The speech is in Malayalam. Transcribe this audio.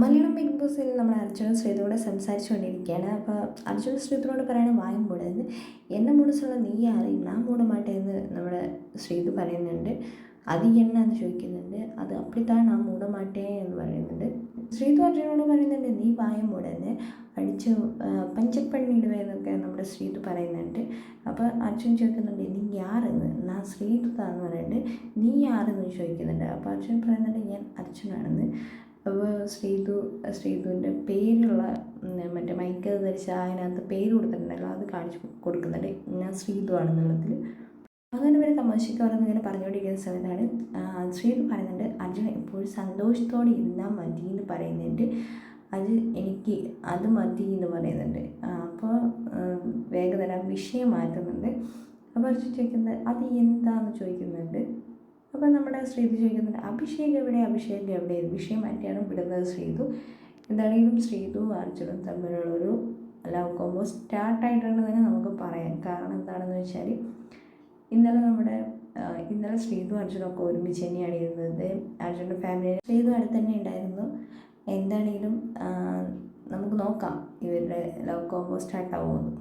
മലയാളം ബിഗ് ബോസിൽ നമ്മൾ അർജുനും സംസാരിച്ചു സംസാരിച്ചുകൊണ്ടിരിക്കുകയാണ്. അപ്പോൾ അർജുന ശ്രീതുവിനോട് പറയണ വായും മൂടരുത് എന്നെ മൂടിച്ചുള്ള നീ ആരെയും ഞാൻ മൂടമാട്ടെ എന്ന് നമ്മുടെ ശ്രീതു പറയുന്നുണ്ട്. അത് എന്നാന്ന് ചോദിക്കുന്നുണ്ട്. അത് അപ്പിത്താണ് ആ മൂടമാട്ടേ എന്ന് പറയുന്നുണ്ട്. ശ്രീതു അർജുനോട് പറയുന്നുണ്ട് നീ വായം മൂടന്ന് അടിച്ച് പഞ്ചപ്പണ്ണിടുവേ എന്നൊക്കെ നമ്മുടെ ശ്രീതു പറയുന്നുണ്ട്. അപ്പോൾ അർജുൻ ചോദിക്കുന്നുണ്ട് നീ യാറെന്ന് ഞാൻ ശ്രീതു താന്ന് പറയുന്നുണ്ട്. നീ യാറെന്ന് ചോദിക്കുന്നുണ്ട്. അപ്പോൾ അർജുൻ പറയുന്നുണ്ട് ഞാൻ അർജുനാണെന്ന്. അപ്പോൾ ശ്രീതു ശ്രീതുവിന്റെ പേരുള്ള മറ്റേ മൈക്ക് ധരിച്ച അതിനകത്ത് പേര് കൊടുത്തിട്ടുണ്ടല്ലോ അത് കാണിച്ച് കൊടുക്കുന്നുണ്ട്. ഞാൻ ശ്രീതു ആണെന്നുള്ളതിൽ. അങ്ങനെ ഒരു തമാശയ്ക്ക് പറഞ്ഞ് ഇങ്ങനെ പറഞ്ഞുകൊണ്ടിരിക്കുന്ന സമയത്താണ് ശ്രീതു പറയുന്നുണ്ട് അർജുൻ എപ്പോഴും സന്തോഷത്തോടെ ഇരുന്നാൽ മതി എന്ന് പറയുന്നുണ്ട്. അത് എനിക്ക് അത് മതി എന്ന് പറയുന്നുണ്ട്. അപ്പോൾ വേഗം തന്നെ വിഷയം മാറ്റുന്നുണ്ട്. അപ്പോൾ അർജുൻ ചോദിക്കുന്നത് അത് എന്താണെന്ന് ചോദിക്കുന്നുണ്ട്? അപ്പോൾ നമ്മുടെ ശ്രീതു ചോദിക്കുന്നുണ്ട് അഭിഷേക് എവിടെ? അഭിഷേക് എവിടെ? വിഷയം മാറ്റിയാണ് വിടുന്നത് ശ്രീതു. എന്താണെങ്കിലും ശ്രീതു അർജുനും തമ്മിലുള്ളൊരു ലവ് കോമ്പോ സ്റ്റാർട്ടായിട്ടാണ് തന്നെ നമുക്ക് പറയാം കാരണം എന്താണെന്ന് വെച്ചാൽ ഇന്നലെ നമ്മുടെ ഇന്നലെ ശ്രീതു അർജുനൊക്കെ ഒരുമിച്ച് തന്നെയാണ് ഇരുന്നത്. അർജുന്റെ ഫാമിലി ശ്രീതു അടുത്ത് തന്നെ ഉണ്ടായിരുന്നു. എന്താണെങ്കിലും നമുക്ക് നോക്കാം ഇവരുടെ ലവ് കോമ്പോ സ്റ്റാർട്ടാവുമെന്ന്